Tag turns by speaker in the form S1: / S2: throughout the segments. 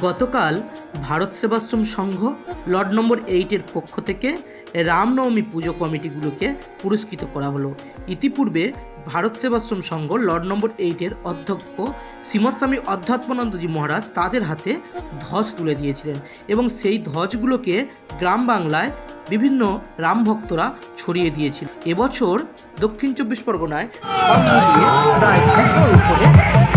S1: গতকাল ভারত সেবাশ্রম সংঘ লর্ড নম্বর এইটের পক্ষ থেকে রামনবমী পুজো কমিটিগুলোকে পুরস্কৃত করা হলো। ইতিপূর্বে ভারত সেবাশ্রম সংঘ লর্ড নম্বর এইটের অধ্যক্ষ শ্রীমৎ স্বামী অধ্যাত্মানন্দজি মহারাজ তাদের হাতে ধ্বজ তুলে দিয়েছিলেন এবং সেই ধ্বজগুলোকে গ্রাম বাংলায় বিভিন্ন রাম ভক্তরা ছড়িয়ে দিয়েছিল। এবছর দক্ষিণ চব্বিশ পরগনায় সব মিলিয়ে প্রায় দুশোর উপরে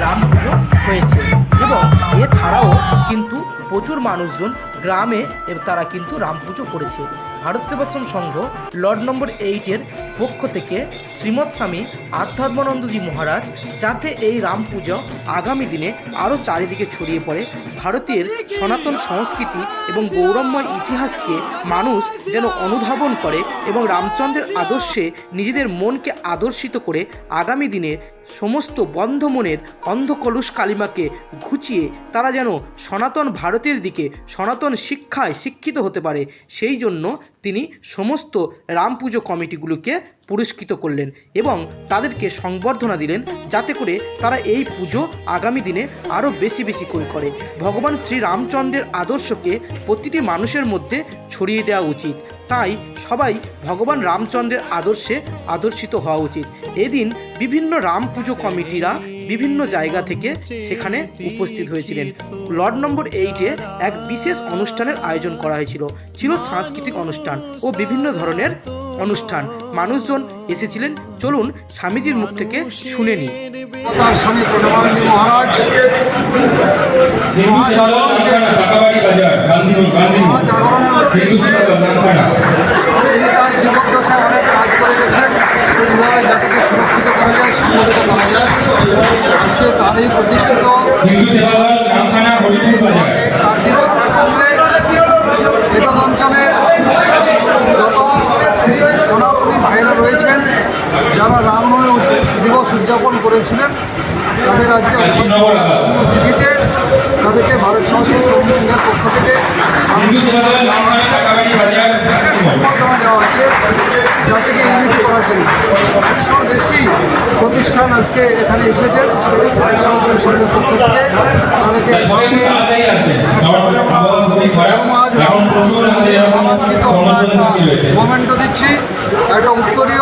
S1: রাম পুজো হয়েছে এবং এছাড়াও কিন্তু প্রচুর মানুষজন গ্রামে তারা কিন্তু রাম পুজো করেছে। ভারত সেবাশ্রম সংঘ লর্ড নম্বর এইটের পক্ষ থেকে শ্রীমৎ স্বামী আধ্যাত্মানন্দজি মহারাজ যাতে এই রাম পুজো আগামী দিনে আরও চারিদিকে ছড়িয়ে পড়ে, ভারতের সনাতন সংস্কৃতি এবং গৌরবময় ইতিহাসকে মানুষ যেন অনুধাবন করে এবং রামচন্দ্রের আদর্শে নিজেদের মনকে আদর্শিত করে আগামী দিনে সমস্ত বন্ধ মনের অন্ধকলুষ কালিমাকে ঘুচিয়ে তারা যেন সনাতন ভারতের দিকে সনাতন শিক্ষায় শিক্ষিত হতে পারে, সেই জন্য তিনি সমস্ত রাম পুজো কমিটিগুলোকে পুরস্কৃত করলেন এবং তাদেরকে সংবর্ধনা দিলেন যাতে করে তারা এই পুজো আগামী দিনে আরও বেশি বেশি করে করে। ভগবান শ্রী রামচন্দ্রের আদর্শকে প্রতিটি মানুষের মধ্যে ছড়িয়ে দেওয়া উচিত। তাই সবাই ভগবান রামচন্দ্রের আদর্শে আদর্শিত হওয়া উচিত। এদিন বিভিন্ন রাম পুজো কমিটিরা বিভিন্ন জায়গা থেকে সেখানে উপস্থিত হয়েছিলেন। লর্ড নম্বর এইটে এক বিশেষ অনুষ্ঠানের আয়োজন করা হয়েছিল। ছিল সাংস্কৃতিক অনুষ্ঠান ও বিভিন্ন ধরনের অনুষ্ঠান। মানুষজন এসেছিলেন। চলুন স্বামীজির মুখ থেকে শুনে নিই।
S2: তার স্বামী প্রণবানন্দ মহারাজ। করেছিলেন তাদের আজকে তিথিতে তাদেরকে ভারত সংস্কৃত সংঘের পক্ষ থেকে বিশেষ সম্বর্ধনা দেওয়া হচ্ছে জাতিকে ইউনিটি করার জন্য একশোর বেশি প্রতিষ্ঠান আজকে এখানে এসেছেন সংসদ সংঘের পক্ষ থেকে তাদেরকে মোমেন্টও দিচ্ছি একটা উত্তরীয়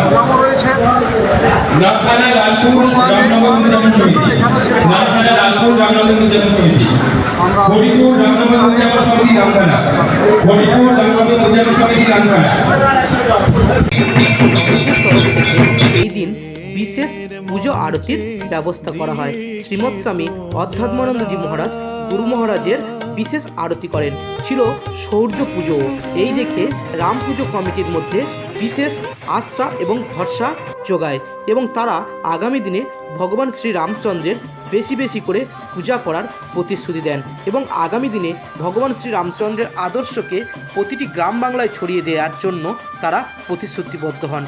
S2: প্রোগ্রামও রয়েছে।
S3: হরিপুর রামনগর উদযাপন সমিতি হরিপুর রামনগর উদযাপন সমিতি
S1: এই দিন বিশেষ পুজো আরতির ব্যবস্থা করা হয়। শ্রীমৎ স্বামী অধ্যাত্মানন্দজি মহারাজ গুরু মহারাজের বিশেষ আরতি করেন। ছিল সৌর্য পুজো। এই দেখে রাম পুজো কমিটির মধ্যে বিশেষ আস্থা এবং ভরসা যোগায় এবং তারা আগামী দিনে ভগবান শ্রী রামচন্দ্রের বেশি বেশি করে পূজা করার প্রতিশ্রুতি দেন এবং আগামী দিনে ভগবান শ্রী রামচন্দ্রের আদর্শকে প্রতিটি গ্রাম বাংলায় ছড়িয়ে দেওয়ার জন্য তারা প্রতিশ্রুতিবদ্ধ হন।